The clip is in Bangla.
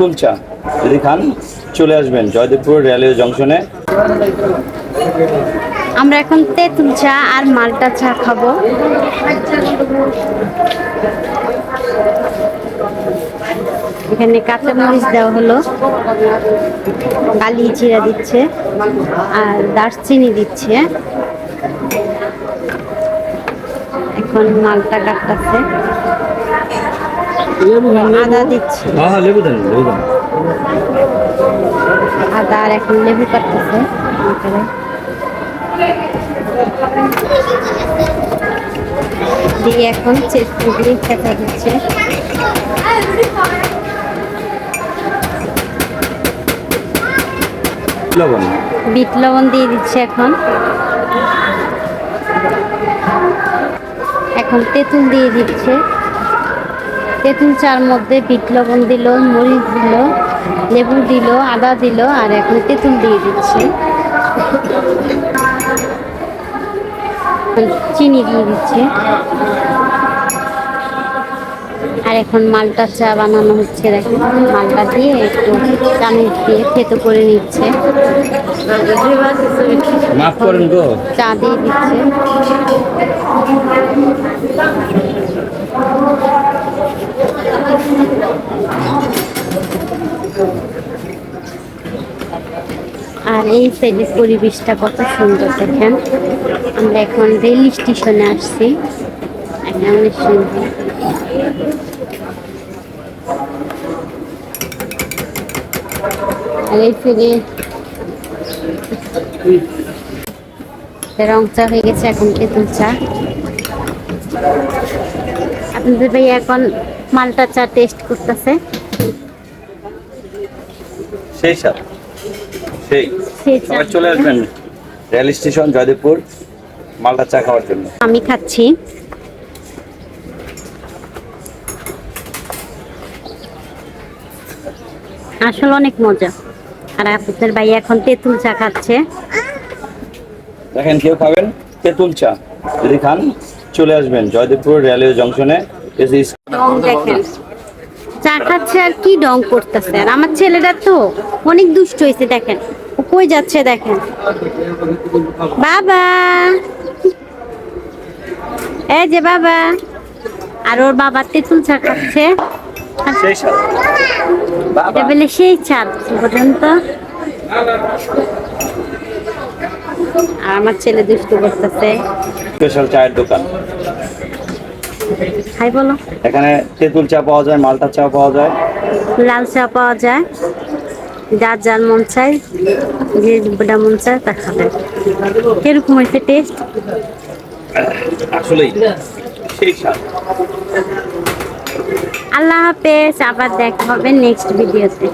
তেঁতুল চা যদি খান, চলে আসবেন জয়দেবপুর রেলওয়ে জংশনে। আমরা এখন তেঁতুল চা আর মালটা চা খাব। এখানে কাঁচা মরিচ দেওয়া হলো। কালি জিরা দিচ্ছে আর দারচিনি দিচ্ছে। এখন মালটা কাটতেছে। আদা দিচ্ছে। হ্যাঁ হ্যাঁ লেবু দেন লেবু দেন। আদা আর এখন লেবু কাটতেছে। দিয়ে এখন খেতে দিচ্ছে। লবণ? বিট লবণ দিয়ে দিচ্ছে এখন। এখন তেঁতুল দিয়ে দিচ্ছে। তেঁতুল চার মধ্যে বিট লবণ দিল মরিচ দিল লেবু দিল আদা দিল আর এখন তেঁতুল দিয়ে দিচ্ছে। চিনি দিয়ে দিচ্ছে। আর এখন মালটা চা বানানো হচ্ছে দেখেন। মালটা দিয়ে একটু চামচ দিয়ে থেতো করে নিচ্ছে। চা দিয়ে দিচ্ছে। আর এই সাইডের পরিবেশটা কত সুন্দর, দেখেন। আমরা এখন রেল স্টেশনে আসছি। অনেক সুন্দর আর এই ফিরে রং চা হয়ে গেছে, এখন তেঁতুল চা। আপনাদের ভাই এখন মালটা চা টেস্ট করতেছে? সেই সাথ সেই সবাই চলে আসবেন রেল স্টেশন জয়দেবপুর মালটা চা খাওয়ার জন্য। আমি খাচ্ছি। আসলে অনেক মজা। আর আপনাদের ভাই এখন তেঁতুল চা খাচ্ছে। দেখেন কেউ খাবেন? তেঁতুল চা। যদি খান চলে আসবেন জয়দেবপুর রেলওয়ে জংশনে। এসে দেখেন। চা খাচ্ছে আর কি ডং করতেছে? আর আমার ছেলেটা তো অনেক দুষ্ট হয়েছে দেখেন। ও কই যাচ্ছে দেখেন। বাবা! এই যে বাবা! আর ওর বাবা তেঁতুল চা খাচ্ছে। এটা বলে সেই চাঁদ পর্যন্ত আর আমার ছেলে দুষ্ট করতেছে। স্পেশাল চায়ের দোকান। হাই বলো। এখানে তেঁতুল চা পাওয়া যায় মালটা চা পাওয়া যায়। লাল চা পাওয়া যায়। যার যার মন চায় যে যেটা মন চায় তা খাবে। কীরকম হয়েছে টেস্ট আসলেই আল্লাহ হাফেজ আবার দেখা হবে নেক্সট ভিডিওতে